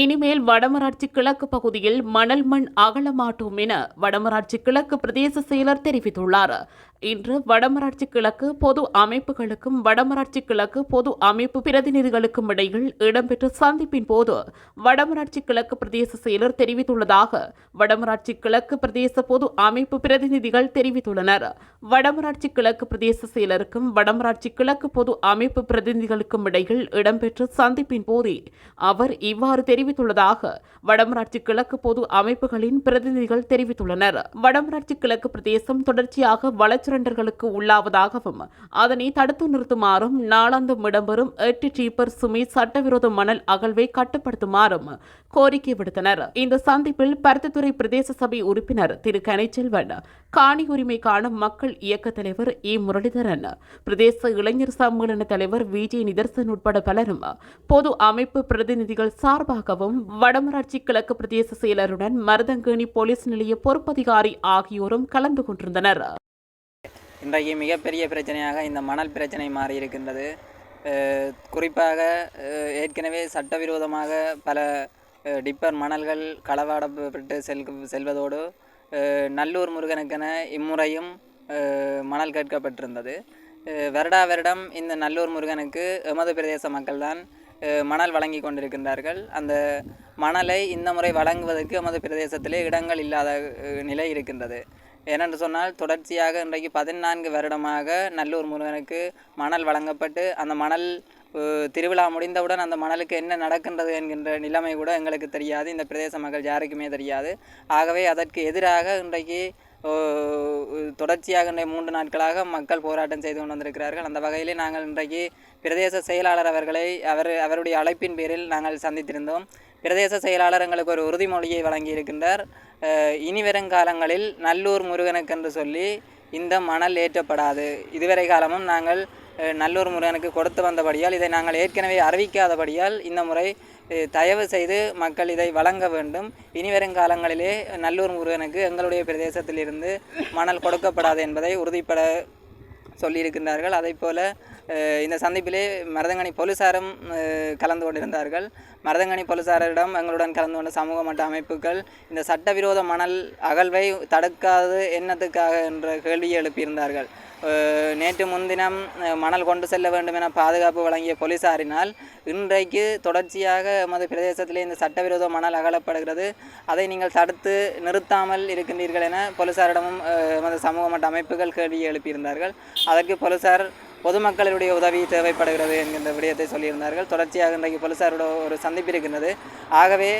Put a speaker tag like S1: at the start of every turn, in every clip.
S1: இனிமேல் வடமராட்சி கிழக்கு பகுதியில் மணல் மண் அகலமாட்டோம் என வடமராட்சி கிழக்கு பிரதேச செயலர் தெரிவித்துள்ளார். இன்று வடமராட்சி கிழக்கு பொது அமைப்புகளுக்கும் வடமராட்சி கிழக்கு பொது அமைப்பு பிரதிநிதிகளுக்கும் இடையில் இடம்பெற்ற சந்திப்பின் போது வடமராட்சி கிழக்கு பிரதேச செயலர் தெரிவித்துள்ளதாக வடமராட்சி கிழக்கு பிரதேச பொது அமைப்பு பிரதிநிதிகள் தெரிவித்துள்ளனர். வடமராட்சி கிழக்கு பிரதேச செயலருக்கும் வடமராட்சி கிழக்கு பொது அமைப்பு பிரதிநிதிகளுக்கும் இடையில் இடம்பெற்ற சந்திப்பின் போதே அவர் இவ்வாறு தெரிவித்துள்ளதாக வடமராட்சி கிழக்கு பொது அமைப்புகளின் பிரதிநிதிகள் தெரிவித்துள்ளனர். வடமராட்சி கிழக்கு பிரதேசம் தொடர்ச்சியாக வளச்சுரண்டர்களுக்கு உள்ளாவதாகவும் அதனை தடுத்து நிறுத்துமாறும் நாளாந்தம் இடம்பெறும் எட்டு டீப்பர் சுமி சட்டவிரோத மணல் அகழ்வை கட்டுப்படுத்துமாறும் கோரிக்கை விடுத்தனர். இந்த சந்திப்பில் பருத்தித்துறை பிரதேச சபை உறுப்பினர் திரு. கனைச்செல்வன் காணி உரிமைக்கான மக்கள் இயக்க தலைவர் இ. முரளிதரன் பிரதேச இளைஞர் சம்மேளன தலைவர் விஜய் நிதர்சன் உட்பட பலரும் பொது அமைப்பு பிரதிநிதிகள் சார்பாக சார்பாகவும் வடமராட்சி கிழக்கு பிரதேச செயலருடன் மருதங்கேணி போலீஸ் நிலைய பொறுப்பதிகாரி ஆகியோரும் கலந்து கொண்டிருந்தனர்.
S2: இன்றைக்கு மிகப்பெரிய பிரச்சனையாக இந்த மணல் பிரச்சனை மாறி இருக்கின்றது. குறிப்பாக ஏற்கனவே சட்டவிரோதமாக பல டிப்பர் மணல்கள் களவாடப்பட்டு செல் செல்வதோடு நல்லூர் முருகனுக்கென இம்முறையும் மணல் கேட்கப்பட்டிருந்தது. வருடா வருடம் இந்த நல்லூர் முருகனுக்கு எமது பிரதேச மக்கள்தான் மணல் வழங்கி கொண்டிருக்கின்றார்கள். அந்த மணலை இந்த முறை வழங்குவதற்கு நமது பிரதேசத்திலே இடங்கள் இல்லாத நிலை இருக்கின்றது. ஏனென்று சொன்னால் தொடர்ச்சியாக இன்றைக்கு பதினான்கு வருடமாக நல்லூர் முருகனுக்கு மணல் வழங்கப்பட்டு அந்த மணல் திருவிழா முடிந்தவுடன் அந்த மணலுக்கு என்ன நடக்கின்றது என்கின்ற நிலைமை கூட எங்களுக்கு தெரியாது. இந்த பிரதேச மக்கள் யாருக்குமே தெரியாது. ஆகவே அதற்கு எதிராக இன்றைக்கு தொடர்ச்சியாக இன்றைய மூன்று நாட்களாக மக்கள் போராட்டம் செய்து கொண்டு வந்திருக்கிறார்கள். அந்த வகையிலே நாங்கள் இன்றைக்கு பிரதேச செயலாளர் அவர்களை அவர் அவருடைய அழைப்பின் பேரில் நாங்கள் சந்தித்திருந்தோம். பிரதேச செயலாளர் எங்களுக்கு ஒரு உறுதிமொழியை வழங்கியிருக்கின்றார். அஹ் இனி வருங்காலங்களில் நல்லூர் முருகனுக்கென்று சொல்லி இந்த மணல் ஏற்றப்படாது. இதுவரை காலமும் நாங்கள் நல்லூர் முருகனுக்கு கொடுத்து வந்தபடியால் இதை நாங்கள் ஏற்கனவே அறிவிக்காதபடியால் இந்த முறை தயவு செய்து மக்கள் இதை வழங்க வேண்டும். இனி வருங்காலங்களிலே நல்லூர் முருகனுக்கு எங்களுடைய பிரதேசத்திலிருந்து மணல் கொடுக்கப்படாது என்பதை உறுதிப்பட சொல்லியிருக்கின்றார்கள். அதே போல இந்த சந்திப்பிலே மருதங்கனி போலீசாரும் கலந்து கொண்டிருந்தார்கள். மருதங்கனி போலீசாரிடம் எங்களுடன் கலந்து கொண்ட சமூக மட்ட அமைப்புகள் இந்த சட்டவிரோத மணல் அகழ்வை தடுக்காது என்னத்துக்காக என்ற கேள்வியை எழுப்பியிருந்தார்கள். நேற்று முன்தினம் மணல் கொண்டு செல்ல வேண்டும் என பாதுகாப்பு வழங்கிய போலீசாரினால் இன்றைக்கு தொடர்ச்சியாக எமது பிரதேசத்திலே இந்த சட்டவிரோத மணல் அகலப்படுகிறது. அதை நீங்கள் தடுத்து நிறுத்தாமல் இருக்கின்றீர்கள் என போலீசாரிடமும் எமது சமூக மட்ட அமைப்புகள் கேள்வியை எழுப்பியிருந்தார்கள். அதற்கு போலீசார் பொதுமக்களுடைய உதவி தேவைப்படுகிறது என்கின்ற விடயத்தை சொல்லியிருந்தார்கள். தொடர்ச்சியாக இன்றைக்கு போலீசாரோட ஒரு சந்திப்பு இருக்கின்றது. ஆகவே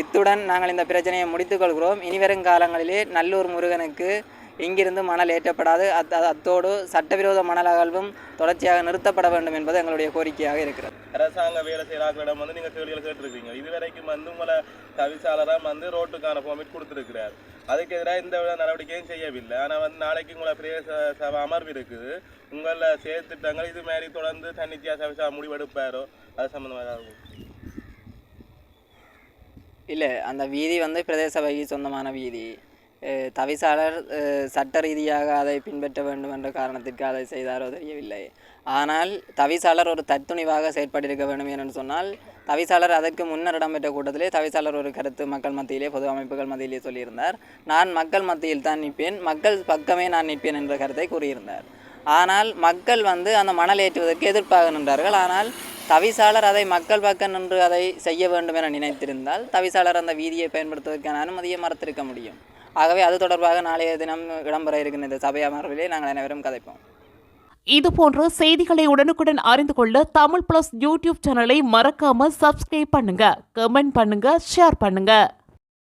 S2: இத்துடன் நாங்கள் இந்த பிரச்சனையை முடித்துக்கொள்கிறோம் இனிவரும் காலங்களிலே நல்லூர் முருகனுக்கு இங்கிருந்து மணல் ஏற்றப்படாது. அத் அத்- அத்தோடு சட்டவிரோத மணல் அகழ்வும் தொடர்ச்சியாக நிறுத்தப்பட வேண்டும் என்பது எங்களுடைய கோரிக்கையாக இருக்கிறது.
S3: அரசாங்க வேலை செய்கிறார்களிடம் வந்து நீங்கள் கேள்விகள் கேட்டிருக்கீங்க. இதுவரைக்கும் வந்து உங்களை தவிசாளராக வந்து ரோட்டுக்கான பெர்மிட் கொடுத்துருக்கிறார். அதுக்கு எதிராக இந்த வித நடவடிக்கையும் செய்யவில்லை. ஆனால் வந்து நாளைக்கு உங்களை பிரதேச சபை அமர்வு இருக்குது. உங்களை செயற்திட்டங்கள் இது மாதிரி தொடர்ந்து தன்னிச்சையாக சவிசா முடிவெடுப்பாரோ? அது சம்மந்தமாக
S2: இல்லை அந்த வீதி வந்து பிரதேச சபைக்கு சொந்தமான வீதி. தவிசாளர் சட்ட ரீதியாக அதை பின்பற்ற வேண்டும் என்ற காரணத்திற்கு அதை செய்தாரோ தெரியவில்லை. ஆனால் தவிசாளர் ஒரு தத்துணிவாக செயற்பட்டிருக்க வேண்டும் என்று சொன்னால் தவிசாளர் அதற்கு முன்னர் இடம்பெற்ற கூட்டத்திலே தவிசாளர் ஒரு கருத்து மக்கள் மத்தியிலே பொது அமைப்புகள் மத்தியிலே சொல்லியிருந்தார். நான் மக்கள் மத்தியில் தான் நிற்பேன் மக்கள் பக்கமே நான் நிற்பேன் என்ற கருத்தை கூறியிருந்தார். ஆனால் மக்கள் வந்து அந்த மணல் ஏற்றுவதற்கு எதிர்ப்பாக நின்றார்கள். ஆனால் தவிசாளர் அதை மக்கள் பக்கம் நின்று அதை செய்ய வேண்டும் என நினைத்திருந்தால் தவிசாளர் அந்த வீதியை பயன்படுத்துவதற்கான அனுமதியை மறுத்திருக்க முடியும். ஆகவே அது தொடர்பாக நாளைய தினம் இடம்பெற இருக்கின்ற இந்த சபை அமர்விலே நாங்கள் அனைவரும் கதைப்போம்.
S1: இது போன்ற செய்திகளை உடனுக்குடன் அறிந்து கொள்ள தமிழ் பிளஸ் யூடியூப் சேனலை மறக்காம சப்ஸ்கிரைப் பண்ணுங்க கமெண்ட் பண்ணுங்க ஷேர் பண்ணுங்க.